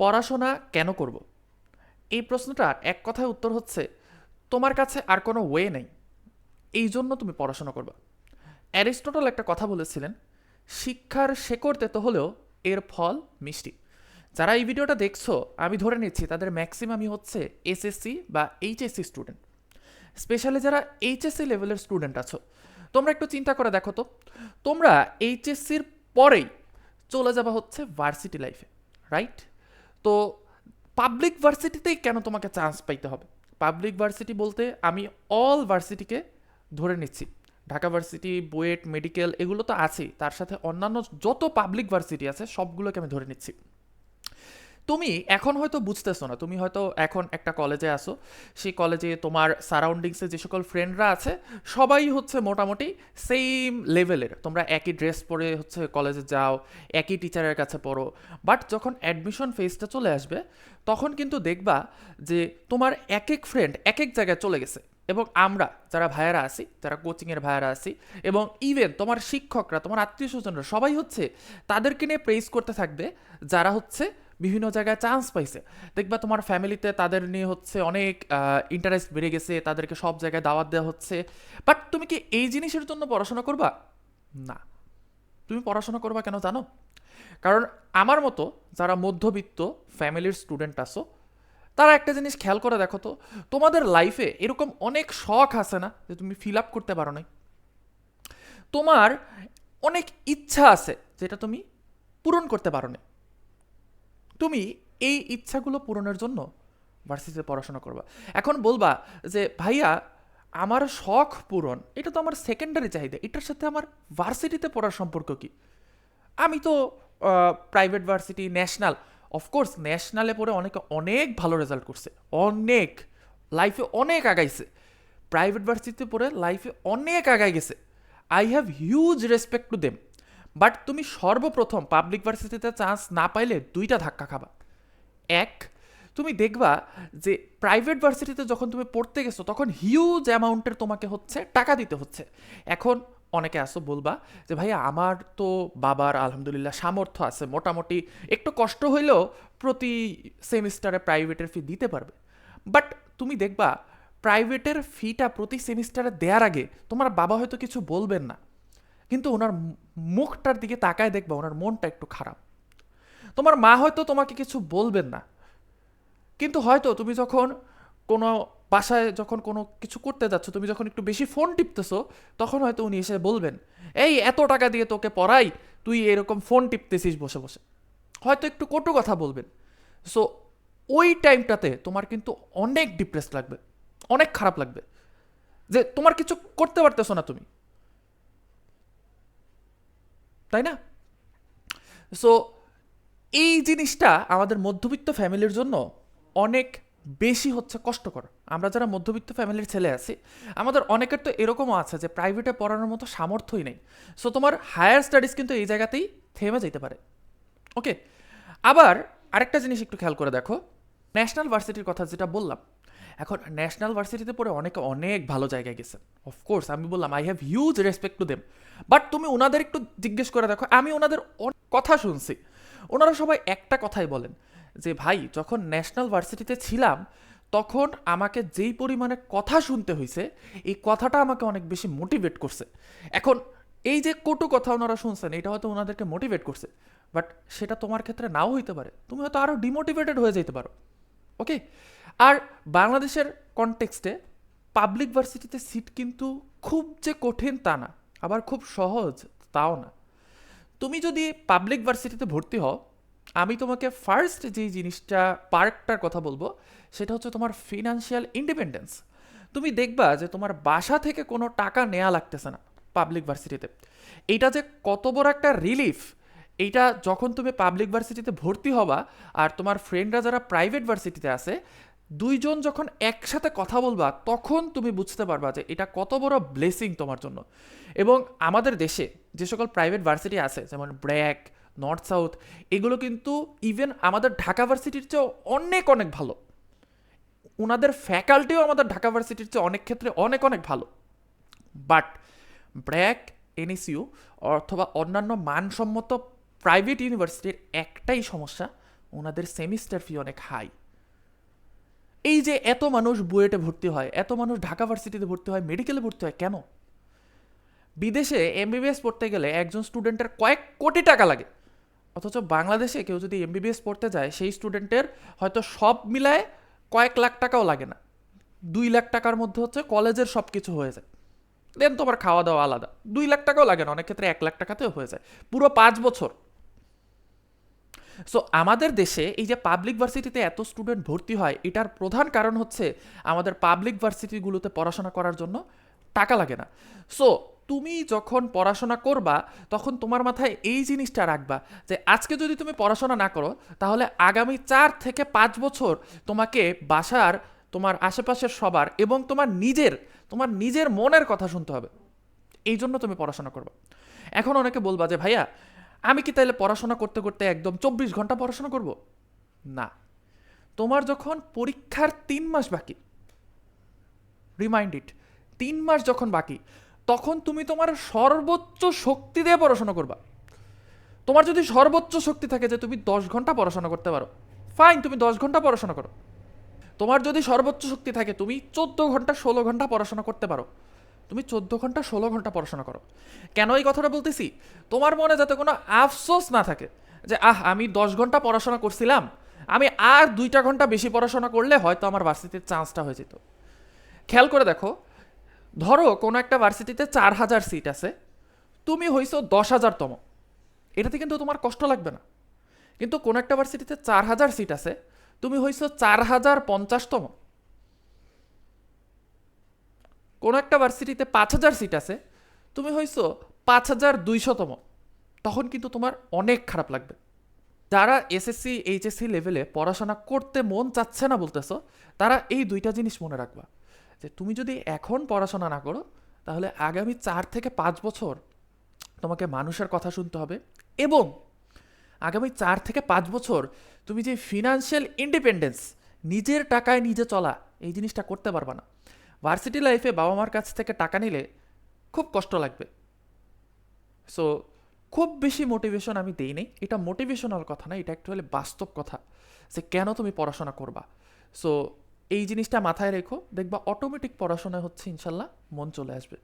পড়াশোনা কেন করব? এই প্রশ্নটার এক কথায় উত্তর হচ্ছে, তোমার কাছে আর কোনো ওয়ে নেই। এই জন্য তুমি পড়াশোনা করবা। অ্যারিস্টটল একটা কথা বলেছিলেন, শিক্ষার শেকড় তেতো হলেও এর ফল মিষ্টি। যারা এই ভিডিওটা দেখছ, আমি ধরে নিচ্ছি, তাদের ম্যাক্সিমামই হচ্ছে এসএসসি বা এইচএসসি স্টুডেন্ট স্পেশালি যারা এইচএসসি লেভেলের স্টুডেন্ট আছো, তোমরা একটু চিন্তা করে দেখো তো, তোমরা এইচএসসির পরেই চলে যাবা হচ্ছে ভার্সিটি লাইফে রাইট তো পাবলিক ভার্সিটিতেই কেন তোমাকে চান্স পাইতে হবে? পাবলিক ভার্সিটি বলতে আমি অল ভার্সিটিকে ধরে নিচ্ছি। ঢাকা ভার্সিটি বুয়েট মেডিকেল এগুলো তো আছেই। তার সাথে অন্যান্য যত পাবলিক ভার্সিটি আছে, সবগুলোকে আমি ধরে নিচ্ছি। তুমি এখন হয়তো বুঝতেছো না, তুমি হয়তো এখন একটা কলেজে আসো সেই কলেজে তোমার সারাউন্ডিংসে যে সকল ফ্রেন্ডরা আছে, সবাই হচ্ছে মোটামুটি সেম লেভেলের তোমরা একই ড্রেস পরে হচ্ছে কলেজে যাও, একই টিচারের কাছে পড়ো বাট যখন অ্যাডমিশন ফেজটা চলে আসবে, তখন কিন্তু দেখবা যে তোমার এক এক ফ্রেন্ড এক এক জায়গায় চলে গেছে। এবং আমরা যারা ভাইয়ারা আছি, যারা কোচিংয়ের ভাইয়ারা আছি, এবং ইভেন তোমার শিক্ষকরা, তোমার আত্মীয় স্বজনরা সবাই হচ্ছে তাদেরকে নিয়ে প্রেস করতে থাকবে, যারা হচ্ছে বিভিন্ন জায়গায় চান্স পাইছে। দেখবা তোমার ফ্যামিলিতে তাদের নিয়ে হচ্ছে অনেক ইন্টারেস্ট বেড়ে গেছে, তাদেরকে সব জায়গায় দাওয়াত দেওয়া হচ্ছে। বাট তুমি কি এই জিনিসের জন্য পড়াশোনা করবা? না। তুমি পড়াশোনা করবা কেন জানো? কারণ আমার মতো যারা মধ্যবিত্ত ফ্যামিলির স্টুডেন্ট আসো তারা একটা জিনিস খেয়াল করে দেখো তো, তোমাদের লাইফে এরকম অনেক শখ আছে না যে তুমি ফিল আপ করতে পারো নাই? তোমার অনেক ইচ্ছা আছে যেটা তুমি পূরণ করতে পারো না তুমি এই ইচ্ছাগুলো পূরণের জন্য ভার্সিটিতে পড়াশোনা করবা। এখন বলবা যে, ভাইয়া, আমার শখ পূরণ, এটা তো আমার সেকেন্ডারি চাহিদা, এটার সাথে আমার ভার্সিটিতে পড়ার সম্পর্ক কি? আমি তো private varsity national of course ন্যাশনালে পড়ে অনেকে অনেক ভালো রেজাল্ট করছে, অনেক লাইফে অনেক আগাইছে। প্রাইভেট ভার্সিটিতে পড়ে লাইফে অনেক আগাই গেছে। I have huge respect to them but তুমি সর্বপ্রথম পাবলিক ভার্সিটিতে চান্স না পাইলে দুইটা ধাক্কা খাবা। এক, তুমি দেখবা যে প্রাইভেট ভার্সিটিতে যখন তুমি পড়তে গেছো, তখন হিউজ অ্যামাউন্টের তোমাকে হচ্ছে টাকা দিতে হচ্ছে। এখন অনেকে আসো বলবা যে ভাই আমার তো বাবার আলহামদুলিল্লাহ সামর্থ্য আছে, মোটামুটি একটু কষ্ট হইলেও প্রতি সেমিস্টারে প্রাইভেটের ফি দিতে পারবে। বাট তুমি দেখবা প্রাইভেটের ফিটা প্রতি সেমিস্টারে দেওয়ার আগে তোমার বাবা হয়তো কিছু বলবেন না। কিন্তু ওনার মুখটার দিকে তাকায় দেখবা ওনার মনটা একটু খারাপ। তোমার মা হয়তো তোমাকে কিছু বলবেন না। কিন্তু হয়তো তুমি যখন কোনো বাসায় যখন কোনো কিছু করতে যাচ্ছ, তুমি যখন একটু বেশি ফোন টিপতেছো, তখন হয়তো উনি এসে বলবেন, এই এত টাকা দিয়ে তোকে পড়াই, তুই এরকম ফোন টিপতেছিস বসে বসে। হয়তো একটু কটু কথা বলবেন। সো ওই টাইমটাতে তোমার কিন্তু অনেক ডিপ্রেস লাগবে, অনেক খারাপ লাগবে। যে তোমার কিছু করতে পারতেছো না তুমি। তাই না? সো এই জিনিসটা আমাদের মধ্যবিত্ত ফ্যামিলির জন্য অনেক বেশি হচ্ছে কষ্টকর। আমরা যারা মধ্যবিত্ত ফ্যামিলির ছেলে আছি, আমাদের অনেকের তো এরকমও আছে যে প্রাইভেটে পড়ানোর মতো সামর্থ্যই নেই। সো তোমার হায়ার স্টাডিজ কিন্তু এই জায়গাতেই থেমে যেতে পারে। ওকে আবার আরেকটা জিনিস একটু খেয়াল করে দেখো। ন্যাশনাল ভার্সিটির কথা যেটা বললাম এখন ন্যাশনাল ভার্সিটিতে পড়ে অনেকে অনেক ভালো জায়গায় গেছে। অফকোর্স আমি বললাম I have huge respect to them but তুমি ওনাদের একটু জিজ্ঞেস করে দেখো, আমি ওনাদের কথা শুনছি। ওনারা সবাই একটা কথাই বলেন, যে ভাই, যখন ন্যাশনাল ভার্সিটিতে ছিলাম, তখন আমাকে যেই পরিমাণে কথা শুনতে হয়েছে এই কথাটা আমাকে অনেক বেশি মোটিভেট করছে। এখন এই যে কটু কথা ওনারা শুনছেন, এটা হয়তো ওনাদেরকে মোটিভেট করছে। বাট সেটা তোমার ক্ষেত্রে নাও হইতে পারে। তুমি হয়তো আরও ডিমোটিভেটেড হয়ে যেতে পারো। ওকে আর বাংলাদেশের কনটেক্সটে পাবলিক ভার্সিটিতে সিট কিন্তু খুব যে কঠিন তা না, আবার খুব সহজ তাও না। তুমি যদি পাবলিক ভার্সিটিতে ভর্তি হও, আমি তোমাকে ফার্স্ট যে জিনিসটা পার্কটার কথা বলব, সেটা হচ্ছে তোমার ফিনান্সিয়াল ইন্ডিপেন্ডেন্স তুমি দেখবা যে তোমার বাসা থেকে কোনো টাকা নেওয়া লাগতেছে না পাবলিক ভার্সিটিতে এইটা যে কত বড় একটা রিলিফ এইটা যখন তুমি পাবলিক ভার্সিটিতে ভর্তি হবা আর তোমার ফ্রেন্ডরা যারা প্রাইভেট ভার্সিটিতে আছে দুইজন যখন একসাথে কথা বলবা, তখন তুমি বুঝতে পারবা যে এটা কত বড় ব্লেসিং তোমার জন্য। এবং আমাদের দেশে যে সকল প্রাইভেট ভার্সিটি আছে, যেমন ব্র্যাক নর্থ সাউথ এগুলো কিন্তু ইভেন আমাদের ঢাকা ভার্সিটির চেয়েও অনেক অনেক ভালো। ওনাদের ফ্যাকাল্টিও আমাদের ঢাকা ভার্সিটির চেয়ে অনেক ক্ষেত্রে অনেক অনেক ভালো। বাট ব্র্যাক, এনএসইউ অথবা অন্যান্য মানসম্মত প্রাইভেট ইউনিভার্সিটির একটাই সমস্যা ওনাদের সেমিস্টার ফি অনেক হাই এই যে এত মানুষ বুয়েটে ভর্তি হয়, এত মানুষ ঢাকা ভার্সিটিতে ভর্তি হয়, মেডিকেলে ভর্তি হয় কেন? বিদেশে এমবিবিএস পড়তে গেলে একজন স্টুডেন্টের কয়েক কোটি টাকা লাগে। অথচ বাংলাদেশে কেউ যদি এমবিবিএস পড়তে যায়, সেই স্টুডেন্টের হয়তো সব মিলায় কয়েক লাখ টাকাও লাগে না। দুই লাখ টাকার মধ্যে হচ্ছে কলেজের সব কিছু হয়ে যায়। দেন তোমার খাওয়া দাওয়া আলাদা। দুই লাখ টাকাও লাগে না, অনেক ক্ষেত্রে এক লাখ টাকাতেও হয়ে যায়। পুরো পাঁচ বছর সো আমাদের দেশে এই যে পাবলিক ভার্সিটিতে এত স্টুডেন্ট ভর্তি হয়, এটার প্রধান কারণ হচ্ছে আমাদের পাবলিক ভার্সিটিগুলোতে পড়াশোনা করার জন্য টাকা লাগে না। সো তুমি যখন পড়াশোনা করবা, তখন তোমার মাথায় এই জিনিসটা রাখবা যে আজকে যদি তুমি পড়াশোনা না করো, তাহলে আগামী চার থেকে পাঁচ বছর তোমাকে বাসার, তোমার আশেপাশের সবার এবং তোমার নিজের তোমার নিজের মনের কথা শুনতে হবে। এই জন্য তুমি পড়াশোনা করবে। এখন অনেকে বলবা যে, ভাইয়া আমি কি তাইলে পড়াশোনা করতে করতে একদম চব্বিশ ঘণ্টা পড়াশোনা করব? না। তোমার যখন পরীক্ষার তিন মাস বাকি রিমাইন্ড ইট তিন মাস যখন বাকি, তখন তুমি তোমার সর্বোচ্চ শক্তি দিয়ে পড়াশোনা করবা। তোমার যদি সর্বোচ্চ শক্তি থাকে যে তুমি দশ ঘণ্টা পড়াশোনা করতে পারো ফাইন তুমি দশ ঘণ্টা পড়াশোনা করো। তোমার যদি সর্বোচ্চ শক্তি থাকে, তুমি চোদ্দ ঘণ্টা, ষোলো ঘণ্টা পড়াশোনা করতে পারো। তুমি চোদ্দ ঘণ্টা, ষোলো ঘণ্টা পড়াশোনা করো। কেন এই কথাটা বলতেছি? তোমার মনে যাতে কোনো আফসোস না থাকে যে, আহ, আমি দশ ঘণ্টা পড়াশোনা করছিলাম। আমি আর দুইটা ঘণ্টা বেশি পড়াশোনা করলে হয়তো আমার ভার্সিটির চান্সটা হয়ে যেত। খেয়াল করে দেখো, ধরো কোনো একটা ভার্সিটিতে চার হাজার সিট আছে, তুমি হইছো দশ হাজারতম। এটাতে কিন্তু তোমার কষ্ট লাগবে না। কিন্তু কোনো একটা ভার্সিটিতে চার হাজার সিট আছে, তুমি হইছো চার হাজার পঞ্চাশতম। কোনো একটা ভার্সিটিতে পাঁচ হাজার সিট আছে, তুমি হইছো পাঁচ হাজার দুইশতম। তখন কিন্তু তোমার অনেক খারাপ লাগবে। যারা এসএসসি এইচএসসি লেভেলে পড়াশোনা করতে মন চাচ্ছে না বলতেছো, তারা এই দুইটা জিনিস মনে রাখবা। যে তুমি যদি এখন পড়াশোনা না করো, তাহলে আগামী চার থেকে পাঁচ বছর তোমাকে মানুষের কথা শুনতে হবে এবং আগামী চার থেকে পাঁচ বছর তুমি যে ফিনান্সিয়াল ইন্ডিপেন্ডেন্স নিজের টাকায় নিজে চলা, এই জিনিসটা করতে পারবা না। ভার্সিটি লাইফে বাবা মার কাছ থেকে টাকা নিলে খুব কষ্ট লাগবে। সো খুব বেশি মোটিভেশন আমি দেই নাই এটা মোটিভেশনাল কথা না, এটা অ্যাকচুয়ালি বাস্তব কথা যে কেন তুমি পড়াশোনা করবা। সো এই জিনিসটা মাথায় রেখো, দেখবা অটোমেটিক পড়াশোনা হচ্ছে ইনশাল্লাহ মন চলে আসবে।